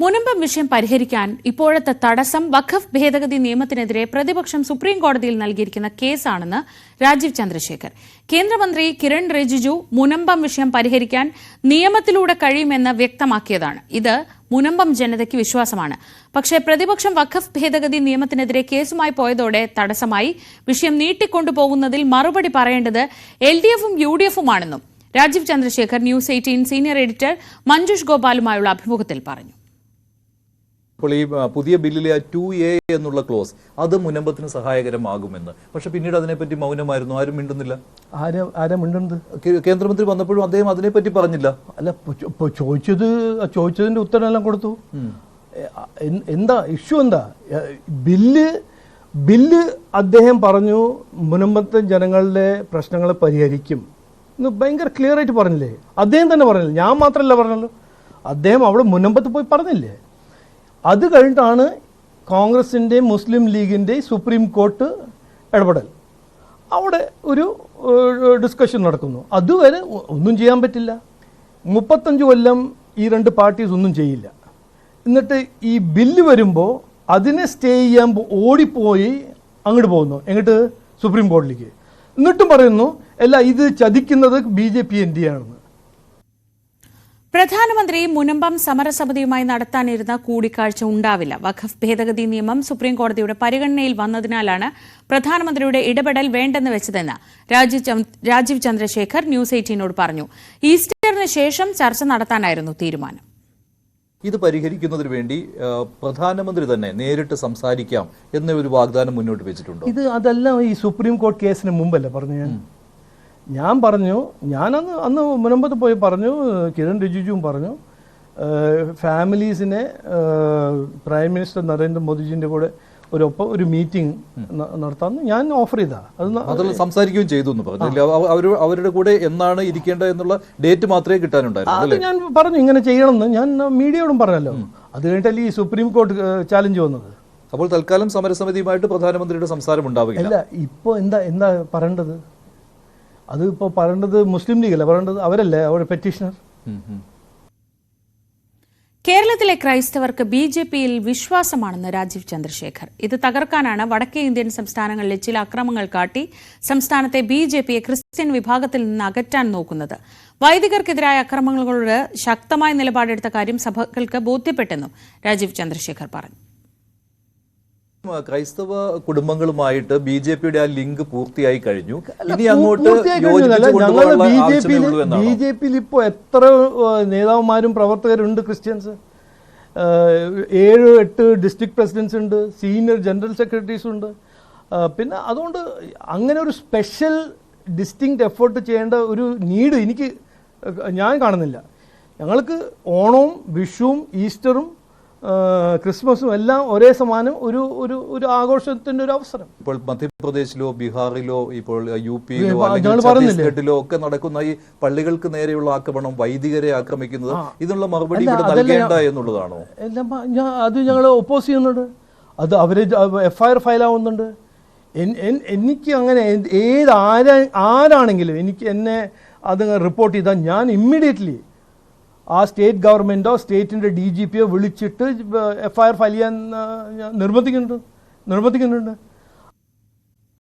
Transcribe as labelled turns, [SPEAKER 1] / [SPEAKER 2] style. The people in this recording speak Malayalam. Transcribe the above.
[SPEAKER 1] മുനമ്പം വിഷയം പരിഹരിക്കാൻ ഇപ്പോഴത്തെ തടസ്സം വഖഫ് ഭേദഗതി നിയമത്തിനെതിരെ പ്രതിപക്ഷം സുപ്രീം കോടതിയിൽ നൽകിയിരിക്കുന്ന കേസാണെന്ന് രാജീവ് ചന്ദ്രശേഖർ. കേന്ദ്രമന്ത്രി കിരൺ റിജിജു മുനമ്പം വിഷയം പരിഹരിക്കാൻ നിയമത്തിലൂടെ കഴിയുമെന്ന് വ്യക്തമാക്കിയതാണ്. ഇത് മുനമ്പം ജനതയ്ക്ക് വിശ്വാസമാണ്. പക്ഷേ പ്രതിപക്ഷം വഖഫ് ഭേദഗതി നിയമത്തിനെതിരെ കേസുമായി പോയതോടെ തടസ്സമായി. വിഷയം നീട്ടിക്കൊണ്ടുപോകുന്നതിൽ മറുപടി പറയേണ്ടത് എൽ ഡി എഫും U D എഫുമാണെന്നും Rajeev Chandrasekhar news eighteen senior editor Manjush ഗോപാലുമായുള്ള അഭിമുഖത്തിൽ പറഞ്ഞു.
[SPEAKER 2] ഇപ്പോൾ ഈ പുതിയ ബില്ലിലെ ടു എ എന്നുള്ള ക്ലോസ് അത് മുനമ്പത്തിന് സഹായകരമാകുമെന്ന്. പക്ഷെ പിന്നീട് അതിനെപ്പറ്റി മൗനമായിരുന്നു. ആരും മിണ്ടുന്നില്ല.
[SPEAKER 3] ആരാ ആരാ മിണ്ടുന്നത്?
[SPEAKER 2] കേന്ദ്രമന്ത്രി വന്നപ്പോഴും അദ്ദേഹം അതിനെപ്പറ്റി പറഞ്ഞില്ല.
[SPEAKER 3] അല്ല ചോദിച്ചത് ചോദിച്ചതിന്റെ ഉത്തരം എല്ലാം കൊടുത്തു എന്താ ഇഷ്യൂ എന്താ? ബില്ല് ബില്ല് അദ്ദേഹം പറഞ്ഞു മുനമ്പത്തെ ജനങ്ങളുടെ പ്രശ്നങ്ങളെ പരിഹരിക്കും. എന്ന് ഭയങ്കര ക്ലിയർ ആയിട്ട് പറഞ്ഞില്ലേ? അദ്ദേഹം തന്നെ പറഞ്ഞില്ലേ? ഞാൻ മാത്രമല്ല പറഞ്ഞല്ലോ അദ്ദേഹം അവിടെ മുനമ്പത്ത് പോയി പറഞ്ഞില്ലേ? അത് കഴിഞ്ഞിട്ടാണ് കോൺഗ്രസിന്റെ മുസ്ലിം ലീഗിന്റെ സുപ്രീം കോർട്ട് ഇടപെടൽ. അവിടെ ഒരു ഡിസ്കഷൻ നടക്കുന്നു. അതുവരെ ഒന്നും ചെയ്യാൻ പറ്റില്ല. മുപ്പത്തഞ്ച് കൊല്ലം ഈ രണ്ട് പാർട്ടീസ് ഒന്നും ചെയ്യില്ല. എന്നിട്ട് ഈ ബില്ല് വരുമ്പോൾ അതിനെ സ്റ്റേ ചെയ്യാൻ ഓടിപ്പോയി അങ്ങോട്ട് പോകുന്നു എങ്ങോട്ട് സുപ്രീം കോടതിയിലേക്ക് എന്നിട്ടും പറയുന്നു അല്ല ഇത് ചതിക്കുന്നത് B J P N D ആണെന്ന്.
[SPEAKER 1] പ്രധാനമന്ത്രി മുനമ്പം സമരസമിതിയുമായി നടത്താനിരുന്ന കൂടിക്കാഴ്ച ഉണ്ടാവില്ല. വഖഫ് ഭേദഗതി നിയമം സുപ്രീംകോടതിയുടെ പരിഗണനയിൽ വന്നതിനാലാണ് പ്രധാനമന്ത്രിയുടെ ഇടപെടൽ വേണ്ടെന്ന് വെച്ചതെന്ന് രാജീവ് ചന്ദ്രശേഖർ ന്യൂസ് എയ്റ്റീനോട് പറഞ്ഞു. ഈസ്റ്ററിന് ശേഷം ചർച്ച നടത്താനായിരുന്നു തീരുമാനം.
[SPEAKER 2] ഇത് പരിഹരിക്കുന്നതിന് വേണ്ടി പ്രധാനമന്ത്രി തന്നെ നേരിട്ട് സംസാരിക്കാം എന്ന ഒരു വാഗ്ദാനം മുന്നോട്ട് വെച്ചിട്ടുണ്ട്?
[SPEAKER 3] ഇത് അതെല്ലാം ഈ സുപ്രീം കോടതി കേസിന് മുമ്പല്ലേ പറഞ്ഞു ഞാൻ ഞാൻ പറഞ്ഞു ഞാനന്ന് അന്ന് മുനമ്പത്ത് പോയി പറഞ്ഞു കിരൺ റിജിജുവും പറഞ്ഞു ഫാമിലീസിനെ പ്രൈം മിനിസ്റ്റർ നരേന്ദ്രമോദിജിന്റെ കൂടെ ഒരു ഒപ്പം ഒരു മീറ്റിംഗ് നടത്താമെന്ന് ഞാൻ ഓഫർ ചെയ്താ. അത്
[SPEAKER 2] സംസാരിക്കുകയും ചെയ്തു എന്ന് അവർ അവരുടെ കൂടെ എന്നാണ് ഇരിക്കേണ്ടത് എന്നുള്ള ഡേറ്റ് മാത്രമേ കിട്ടാനുണ്ടായിരുന്നു
[SPEAKER 3] അത് ഞാൻ പറഞ്ഞു ഇങ്ങനെ ചെയ്യണമെന്ന് ഞാൻ മീഡിയയോടും പറഞ്ഞല്ലോ. അത് കഴിഞ്ഞിട്ടല്ലേ ഈ സുപ്രീം കോർട്ട് ചാലഞ്ച് വന്നത്?
[SPEAKER 2] അപ്പോൾ തൽക്കാലം സമരസമിതിയുമായിട്ട് പ്രധാനമന്ത്രിയുടെ സംസാരം ഉണ്ടാവുകയില്ല.
[SPEAKER 3] അല്ല ഇപ്പോൾ എന്താ എന്താ പറയേണ്ടത്? അത് ഇപ്പോൾ പറയേണ്ടത് മുസ്ലിം ലീഗല്ലേ? പറയേണ്ടത് അവരല്ലേ? അവരുടെ പെറ്റീഷണർ.
[SPEAKER 1] കേരളത്തിലെ ക്രൈസ്തവർക്ക് ബി ജെ പിയിൽ വിശ്വാസമാണെന്ന് രാജീവ് ചന്ദ്രശേഖർ. ഇത് തകർക്കാനാണ് വടക്കേ ഇന്ത്യൻ സംസ്ഥാനങ്ങളിലെ ചില അക്രമങ്ങൾ കാട്ടി സംസ്ഥാനത്തെ ബി ജെ പിയെ ക്രിസ്ത്യൻ വിഭാഗത്തിൽ നിന്ന് അകറ്റാൻ നോക്കുന്നത്. വൈദികർക്കെതിരായ അക്രമങ്ങളോട് ശക്തമായ നിലപാടെടുത്ത കാര്യം സഭകൾക്ക് ബോധ്യപ്പെട്ടെന്നും രാജീവ് ചന്ദ്രശേഖർ പറഞ്ഞു.
[SPEAKER 2] ക്രൈസ്തവ കുടുംബങ്ങളുമായിട്ട് ബി ജെ പിയുടെ ആ ലിങ്ക് പൂർത്തിയായി കഴിഞ്ഞു. ഇനി അങ്ങോട്ട്
[SPEAKER 3] ബി ജെ
[SPEAKER 2] പി
[SPEAKER 3] പിയിൽ ബി ജെ പിയിൽ ഇപ്പോൾ എത്ര നേതാവുമാരും പ്രവർത്തകരുണ്ട് ക്രിസ്ത്യൻസ്? ഏഴ് എട്ട് ഡിസ്ട്രിക്ട് പ്രസിഡൻസ് ഉണ്ട് സീനിയർ ജനറൽ സെക്രട്ടറീസ് ഉണ്ട്. പിന്നെ അതുകൊണ്ട് അങ്ങനെ ഒരു സ്പെഷ്യൽ ഡിസ്റ്റിങ്ക്റ്റ് എഫേർട്ട് ചെയ്യേണ്ട ഒരു നീഡ് എനിക്ക് ഞാൻ കാണുന്നില്ല. ഞങ്ങൾക്ക് ഓണവും വിഷുവും ഈസ്റ്ററും ക്രിസ്മസും എല്ലാം ഒരേ സമാനം ഒരു ഒരു ഒരു ആഘോഷത്തിന്റെ ഒരു അവസരം.
[SPEAKER 2] ഇപ്പോൾ മധ്യപ്രദേശിലോ ബീഹാറിലോ ഇപ്പോൾ യു പിയിലോ? ഛത്തീസ്ഗഡിലോ ഒക്കെ നടക്കുന്ന ഈ പള്ളികൾക്ക് നേരെയുള്ള ആക്രമണം വൈദികരെ ആക്രമിക്കുന്നത് ഇതിനുള്ള മറുപടി ഇവിടെ നൽകേണ്ട എന്നുള്ളതാണോ?
[SPEAKER 3] അത് ഞങ്ങൾ ഒപ്പോസ് ചെയ്യുന്നുണ്ട്. അത് അവർ എഫ്ഐആർ എൻ- എൻ- എനിക്ക് അങ്ങനെ ഏത് ആരാ ആരാണെങ്കിലും എനിക്ക് എന്നെ അത് റിപ്പോർട്ട് ചെയ്താൽ ഞാൻ ഇമ്മീഡിയറ്റ്ലി ആ സ്റ്റേറ്റ് ഗവൺമെന്റോ സ്റ്റേറ്റിന്റെ ഡി ജി പിയോ വിളിച്ചിട്ട് എഫ് ഐ ആർ ഫയൽ ചെയ്യാൻ നിർബന്ധിക്കുന്നുണ്ട്. നിർബന്ധിക്കുന്നുണ്ട്.